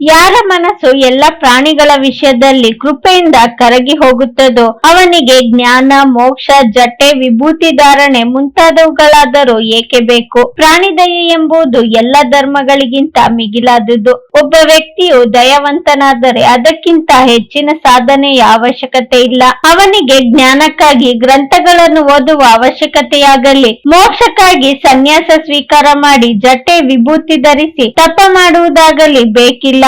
ಯಾರ ಮನಸ್ಸು ಎಲ್ಲ ಪ್ರಾಣಿಗಳ ವಿಷಯದಲ್ಲಿ ಕೃಪೆಯಿಂದ ಕರಗಿ ಹೋಗುತ್ತದೋ, ಅವನಿಗೆ ಜ್ಞಾನ, ಮೋಕ್ಷ, ಜಟೆ, ವಿಭೂತಿ ಧಾರಣೆ ಮುಂತಾದವುಗಳಾದರೂ ಏಕೆ ಬೇಕು? ಪ್ರಾಣಿ ದಯೆ ಎಂಬುದು ಎಲ್ಲ ಧರ್ಮಗಳಿಗಿಂತ ಮಿಗಿಲಾದುದು. ಒಬ್ಬ ವ್ಯಕ್ತಿಯು ದಯವಂತನಾದರೆ ಅದಕ್ಕಿಂತ ಹೆಚ್ಚಿನ ಸಾಧನೆಯ ಅವಶ್ಯಕತೆ ಇಲ್ಲ. ಅವನಿಗೆ ಜ್ಞಾನಕ್ಕಾಗಿ ಗ್ರಂಥಗಳನ್ನು ಓದುವ ಅವಶ್ಯಕತೆಯಾಗಲಿ. ಮೋಕ್ಷಕ್ಕಾಗಿ ಸನ್ಯಾಸ ಸ್ವೀಕಾರ ಮಾಡಿ ಜಟೆ ವಿಭೂತಿ ಧರಿಸಿ ತಪ ಮಾಡುವುದಾಗಲಿ ಬೇಕಿಲ್ಲ.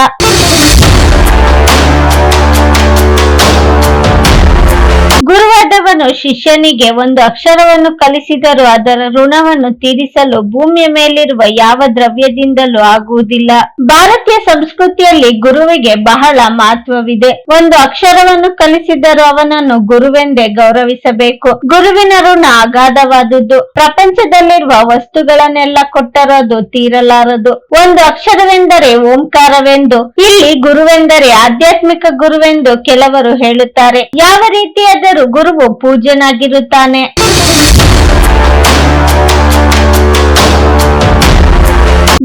ಗುರುವಾದವನು ಶಿಷ್ಯನಿಗೆ ಒಂದು ಅಕ್ಷರವನ್ನು ಕಲಿಸಿದರೂ ಅದರ ಋಣವನ್ನು ತೀರಿಸಲು ಭೂಮಿಯ ಮೇಲಿರುವ ಯಾವ ದ್ರವ್ಯದಿಂದಲೂ ಆಗುವುದಿಲ್ಲ. ಭಾರತೀಯ ಸಂಸ್ಕೃತಿಯಲ್ಲಿ ಗುರುವಿಗೆ ಬಹಳ ಮಹತ್ವವಿದೆ. ಒಂದು ಅಕ್ಷರವನ್ನು ಕಲಿಸಿದರೂ ಅವನನ್ನು ಗುರುವೆಂದೇ ಗೌರವಿಸಬೇಕು. ಗುರುವಿನ ಋಣ ಅಗಾಧವಾದುದು. ಪ್ರಪಂಚದಲ್ಲಿರುವ ವಸ್ತುಗಳನ್ನೆಲ್ಲ ಕೊಟ್ಟರೂ ಅದು ತೀರಲಾರದು. ಒಂದು ಅಕ್ಷರವೆಂದರೆ ಓಂಕಾರವೆಂದು. ಇಲ್ಲಿ ಗುರುವೆಂದರೆ ಆಧ್ಯಾತ್ಮಿಕ ಗುರುವೆಂದು ಕೆಲವರು ಹೇಳುತ್ತಾರೆ. ಯಾವ ರೀತಿಯಾದರೂ ಗುರುವು ಪೂಜ್ಯನಾಗಿರುತ್ತಾನೆ.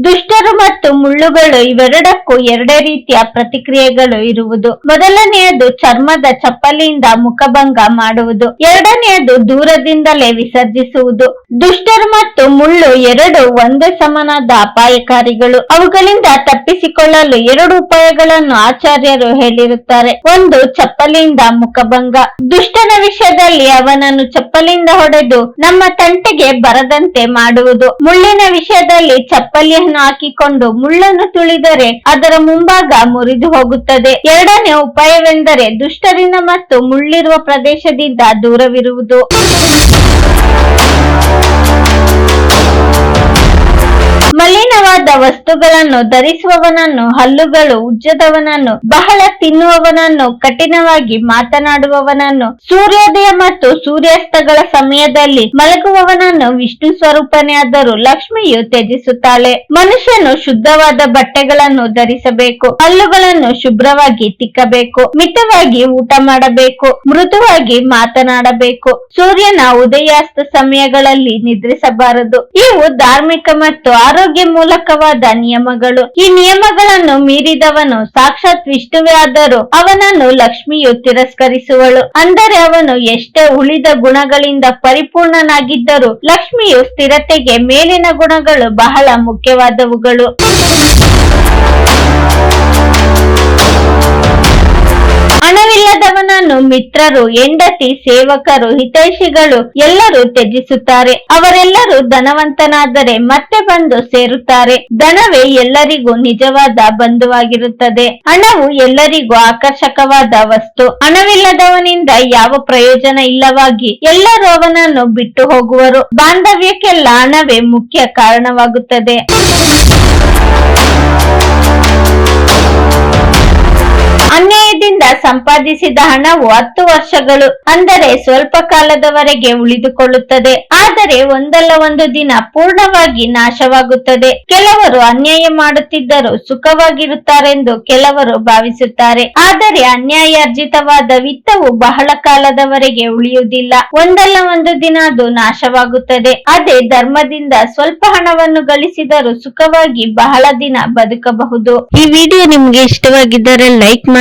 ದುಷ್ಟರು ಮತ್ತು ಮುಳ್ಳುಗಳು ಇವೆರಡಕ್ಕೂ ಎರಡೇ ರೀತಿಯ ಪ್ರತಿಕ್ರಿಯೆಗಳು ಇರುವುದು. ಮೊದಲನೆಯದು ಚರ್ಮದ ಚಪ್ಪಲಿಯಿಂದ ಮುಖಭಂಗ ಮಾಡುವುದು. ಎರಡನೆಯದು ದೂರದಿಂದಲೇ ವಿಸರ್ಜಿಸುವುದು. ದುಷ್ಟರು ಮತ್ತು ಮುಳ್ಳು ಎರಡು ಒಂದೇ ಸಮನಾದ ಅಪಾಯಕಾರಿಗಳು. ಅವುಗಳಿಂದ ತಪ್ಪಿಸಿಕೊಳ್ಳಲು ಎರಡು ಉಪಾಯಗಳನ್ನು ಆಚಾರ್ಯರು ಹೇಳಿರುತ್ತಾರೆ. ಒಂದು, ಚಪ್ಪಲಿಯಿಂದ ಮುಖಭಂಗ. ದುಷ್ಟನ ವಿಷಯದಲ್ಲಿ ಅವನನ್ನು ಚಪ್ಪಲಿಯಿಂದ ಹೊಡೆದು ನಮ್ಮ ತಂಟೆಗೆ ಬರದಂತೆ ಮಾಡುವುದು. ಮುಳ್ಳಿನ ವಿಷಯದಲ್ಲಿ ಚಪ್ಪಲಿಯನ್ನು ಹಾಕಿಕೊಂಡು ಮುಳ್ಳನ್ನು ತುಳಿದರೆ ಅದರ ಮುಂಭಾಗ ಮುರಿದು ಹೋಗುತ್ತದೆ. ಎರಡನೇ ಉಪಾಯವೆಂದರೆ ದುಷ್ಟರಿಂದ ಮತ್ತು ಮುಳ್ಳಿರುವ ಪ್ರದೇಶದಿಂದ ದೂರವಿರುವುದು. ಮಲಿನವಾದ ವಸ್ತುಗಳನ್ನು ಧರಿಸುವವನನ್ನು, ಹಲ್ಲುಗಳು ಉಜ್ಜದವನನ್ನು, ಬಹಳ ತಿನ್ನುವವನನ್ನು, ಕಠಿಣವಾಗಿ ಮಾತನಾಡುವವನನ್ನು, ಸೂರ್ಯೋದಯ ಮತ್ತು ಸೂರ್ಯಾಸ್ತಗಳ ಸಮಯದಲ್ಲಿ ಮಲಗುವವನನ್ನು ವಿಷ್ಣು ಸ್ವರೂಪನೇ ಆದರೂ ಲಕ್ಷ್ಮಿಯು ತ್ಯಜಿಸುತ್ತಾಳೆ. ಮನುಷ್ಯನು ಶುದ್ಧವಾದ ಬಟ್ಟೆಗಳನ್ನು ಧರಿಸಬೇಕು, ಹಲ್ಲುಗಳನ್ನು ಶುಭ್ರವಾಗಿ ತಿಕ್ಕಬೇಕು, ಮಿತವಾಗಿ ಊಟ ಮಾಡಬೇಕು, ಮೃದುವಾಗಿ ಮಾತನಾಡಬೇಕು. ಸೂರ್ಯನ ಉದಯಾಸ್ತ ಸಮಯಗಳಲ್ಲಿ ನಿದ್ರಿಸಬಾರದು. ಇವು ಧಾರ್ಮಿಕ ಮತ್ತು ಆರೋಗ್ಯ ಮೂಲಕವಾದ ನಿಯಮಗಳು. ಈ ನಿಯಮಗಳನ್ನು ಮೀರಿದವನು ಸಾಕ್ಷಾತ್ ವಿಷ್ಣುವೇ ಅವನನ್ನು ಲಕ್ಷ್ಮಿಯು ತಿರಸ್ಕರಿಸುವಳು. ಅಂದರೆ ಅವನು ಎಷ್ಟೇ ಉಳಿದ ಗುಣಗಳಿಂದ ಪರಿಪೂರ್ಣನಾಗಿದ್ದರೂ ಲಕ್ಷ್ಮಿಯು ಸ್ಥಿರತೆಗೆ ಮೇಲಿನ ಗುಣಗಳು ಬಹಳ ಮುಖ್ಯವಾದವುಗಳು. ಹಣವಿಲ್ಲದವನನ್ನು ಮಿತ್ರರು, ಹೆಂಡತಿ, ಸೇವಕರು, ಹಿತೈಷಿಗಳು ಎಲ್ಲರೂ ತ್ಯಜಿಸುತ್ತಾರೆ. ಅವರೆಲ್ಲರೂ ಧನವಂತನಾದರೆ ಮತ್ತೆ ಬಂದು ಸೇರುತ್ತಾರೆ. ಧನವೇ ಎಲ್ಲರಿಗೂ ನಿಜವಾದ ಬಂಧುವಾಗಿರುತ್ತದೆ. ಹಣವು ಎಲ್ಲರಿಗೂ ಆಕರ್ಷಕವಾದ ವಸ್ತು. ಹಣವಿಲ್ಲದವನಿಂದ ಯಾವ ಪ್ರಯೋಜನ ಇಲ್ಲವಾಗಿ ಎಲ್ಲರೂ ಅವನನ್ನು ಬಿಟ್ಟು ಹೋಗುವರು. ಬಾಂಧವ್ಯಕ್ಕೆಲ್ಲ ಹಣವೇ ಮುಖ್ಯ ಕಾರಣವಾಗುತ್ತದೆ. ಅನ್ಯಾಯದಿಂದ ಸಂಪಾದಿಸಿದ ಹಣವು ಹತ್ತು ವರ್ಷಗಳು, ಅಂದರೆ ಸ್ವಲ್ಪ ಕಾಲದವರೆಗೆ ಉಳಿದುಕೊಳ್ಳುತ್ತದೆ. ಆದರೆ ಒಂದಲ್ಲ ಒಂದು ದಿನ ಪೂರ್ಣವಾಗಿ ನಾಶವಾಗುತ್ತದೆ. ಕೆಲವರು ಅನ್ಯಾಯ ಮಾಡುತ್ತಿದ್ದರೂ ಸುಖವಾಗಿರುತ್ತಾರೆಂದು ಕೆಲವರು ಭಾವಿಸುತ್ತಾರೆ. ಆದರೆ ಅನ್ಯಾಯಾರ್ಜಿತವಾದ ವಿತ್ತವು ಬಹಳ ಕಾಲದವರೆಗೆ ಉಳಿಯುವುದಿಲ್ಲ. ಒಂದಲ್ಲ ಒಂದು ದಿನ ಅದು ನಾಶವಾಗುತ್ತದೆ. ಅದೇ ಧರ್ಮದಿಂದ ಸ್ವಲ್ಪ ಹಣವನ್ನು ಗಳಿಸಿದರೂ ಸುಖವಾಗಿ ಬಹಳ ದಿನ ಬದುಕಬಹುದು. ಈ ವಿಡಿಯೋ ನಿಮ್ಗೆ ಇಷ್ಟವಾಗಿದ್ದರೆ ಲೈಕ್